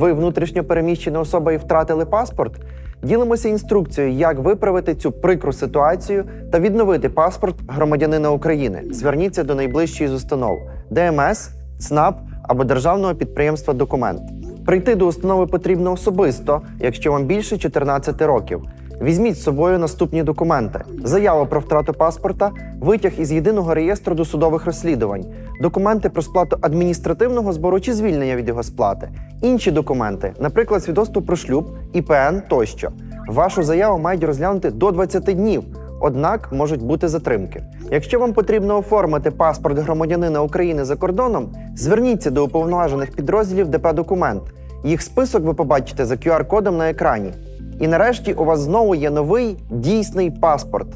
ви внутрішньо переміщена особа і втратили паспорт? Ділимося інструкцією, як виправити цю прикру ситуацію та відновити паспорт громадянина України. Зверніться до найближчої з установ ДМС, ЦНАП або державного підприємства Документ. Прийти до установи потрібно особисто, якщо вам більше 14 років. Візьміть з собою наступні документи: заяву про втрату паспорта, витяг із єдиного реєстру досудових розслідувань, документи про сплату адміністративного збору чи звільнення від його сплати, інші документи, наприклад, свідоцтво про шлюб, ІПН тощо. Вашу заяву мають розглянути до 20 днів. Однак можуть бути затримки. Якщо вам потрібно оформити паспорт громадянина України за кордоном, зверніться до уповноважених підрозділів ДП Документ. Їх список ви побачите за QR-кодом на екрані. І нарешті у вас знову є новий дійсний паспорт.